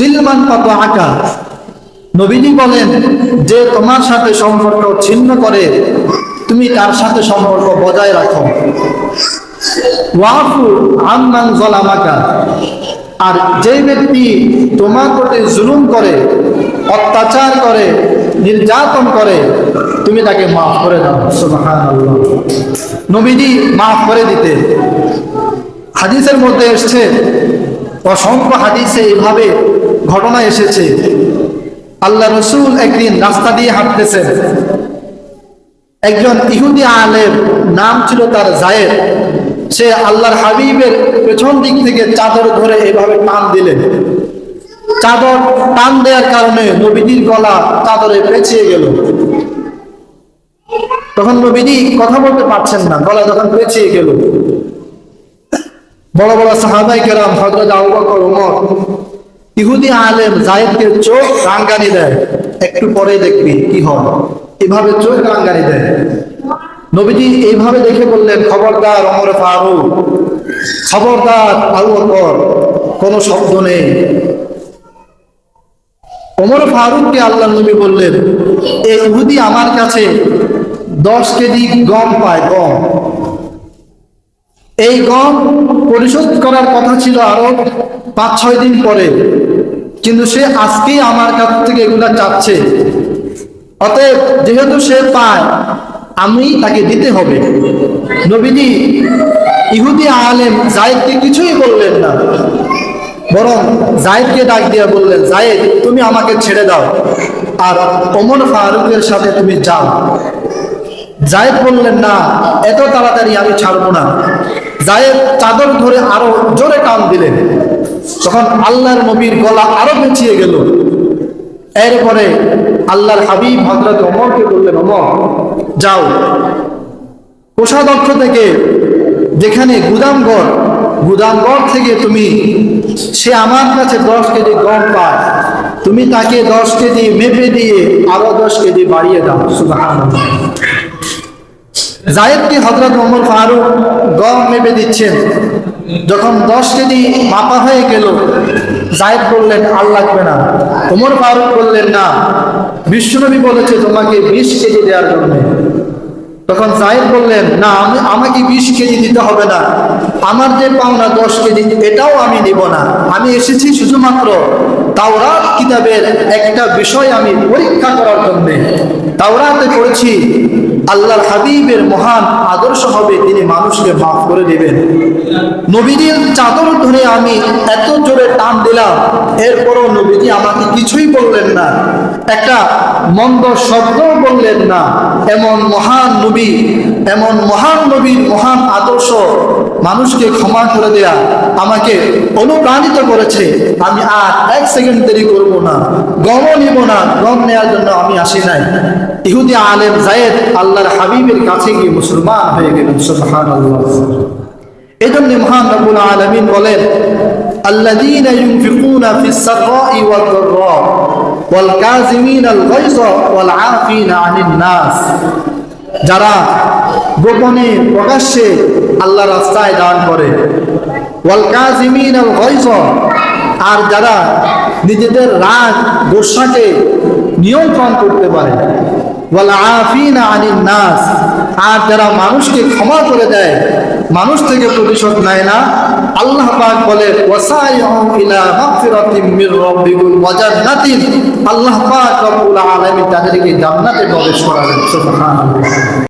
সিলমান কত আঁকা নবীজি বলেন, যে তোমার সাথে সম্পর্ক ছিন্ন করে, তুমি তার সাথে সম্পর্ক বজায় রাখো। আর যে ব্যক্তি তোমার প্রতি জুলুম করে, অত্যাচার করে, নির্যাতন করে, তুমি তাকে মাফ করে দাও। নবীজি মাফ করে দিতে হাদিসের মধ্যে এসছে, অসংখ্য হাদিসে এইভাবে ঘটনা এসেছে। আল্লাহ রসুল একদিন রাস্তা দিয়ে হাঁটতেছেন। একজন ইহুদি আলেম, নাম ছিল তার জায়েদ। সে আল্লাহর হাবিবের পেছন দিক থেকে চাদর ধরে এভাবে টান দিলেন। চাদর টান দেওয়ার কারণে নবীজির গলা চাদরে পেঁচিয়ে গেল। তখন নবীজি কথা বলতে পারছেন না, গলা যখন পেঁচিয়ে গেল। বড় বড় সাহাবাই কেরাম হজরত আবু বকর ওমর ইহুদি আলেম জায়েদকে চোখ রাঙ্গানি দেয়। একটু পরে দেখবি কি হয়। এভাবে চোখ রাঙ্গানি দেয়। নবীজি এইভাবে দেখে বললেন, খবরদার অমর ফারুক, খবরদার আবু বকর কোনো শব্দ নেই। অমর ফারুককে আল্লাহ নবী বললেন এই ইহুদি আমার কাছে দশ কেজি গম পায়, গম। এই গম পরিশোধ করার কথা ছিল আরও পাঁচ, ছয় দিন পরে। কিন্তু সে আজকেই আমার কাছ থেকে এগুলা চাচ্ছে। অতএব যেহেতু সে পায়, আমি তাকে দিতে হবে। নবীজি, ইহুদি আলেম জায়েদকে কিছুই বললেন না। বরং জায়েদকে ডাক দিয়ে বললেন, জায়েদ, তুমি আমাকে ছেড়ে দাও। আর ওমর ফারুকের সাথে তুমি যাও। জায়েদ বললেন, না, এত তাড়াতাড়ি আমি ছাড়বো না। জায়েদ চাদর ধরে আরও জোরে টান দিলেন। তখন আল্লাহর নবীর গলা আরও পেঁচিয়ে গেল। এরপরে আল্লাহর হাবিব হজরত অমরকে বললেন অমর যাও। কোষাধ্যক্ষ থেকে যেখানে গুদামঘর গুদামঘর থেকে তুমি, সে আমার কাছে দশ কেজি গম পায়। তুমি তাকে দশ কেজি মেপে দিয়ে আরও দশ কেজি বাড়িয়ে দাও। সুবহানাল্লাহ। জায়েদকে হজরত ওমর ফারুক গম মেপে দিচ্ছেন। যখন দশ কেজি মাপা হয়ে গেল, জায়েদ বললেন, আর লাগবে না। ওমর ফারুক বললেন, না। বিশ্বনবী বলেছে, তোমাকে বিশ কেজি দেওয়ার জন্য। তখন জায়েদ বললেন, না, আমি, আমাকে বিশ কেজি দিতে হবে না। আমার যে পাওনা দশ কেজি, এটাও আমি নিব না। আমি এসেছি শুধুমাত্র তাওরাত কিতাবের একটা বিষয় আমি পরীক্ষা করার জন্য। তাওরাতে পড়েছি আল্লাহর হাবিবের মহান আদর্শ হবে, তিনি মানুষকে মাফ করে দেবেন। নবীদের চাদর ধরে আমি এত জোরে টান দিলাম, এরপরও নবীজি আমাকে কিছুই বললেন না। একটা মন্দ শব্দ বললেন না। এমন মহান নবী, এমন মহান নবীর মহান আদর্শ মানুষকে ক্ষমা করে দেয়া আমাকে অনুপ্রাণিত করেছে। আমি আর এক সেকেন্ড দেরি করব না গম নিব না গম নেওয়ার জন্য আমি আসি নাই। ইহুদি আলেম জায়েদ আল্লাহর হাবিবের কাছে গিয়ে মুসলমান হয়ে গেলেন সুলহান এজন্য মহান রবুল আলমিন বলেন আল্লাহ আনিন নাস যারা গোপনে প্রকাশ্যে আল্লাহ রাস্তায় দান করে। আর যারা নিজেদের রাগ গোসাকে নিয়ন্ত্রণ করতে পারে। আফিন আনিন নাস আর যারা মানুষকে ক্ষমা করে দেয়, মানুষ থেকে প্রতিশোধ নেয় না। আল্লাহ বলে ওয়াসাই মাগফিরাতিম মির রাব্বিকুম ওয়া জান্নাতিন আল্লাহ পাক রব্বুল আলামিন তাদেরকে জান্নাতে প্রবেশ করাবেন।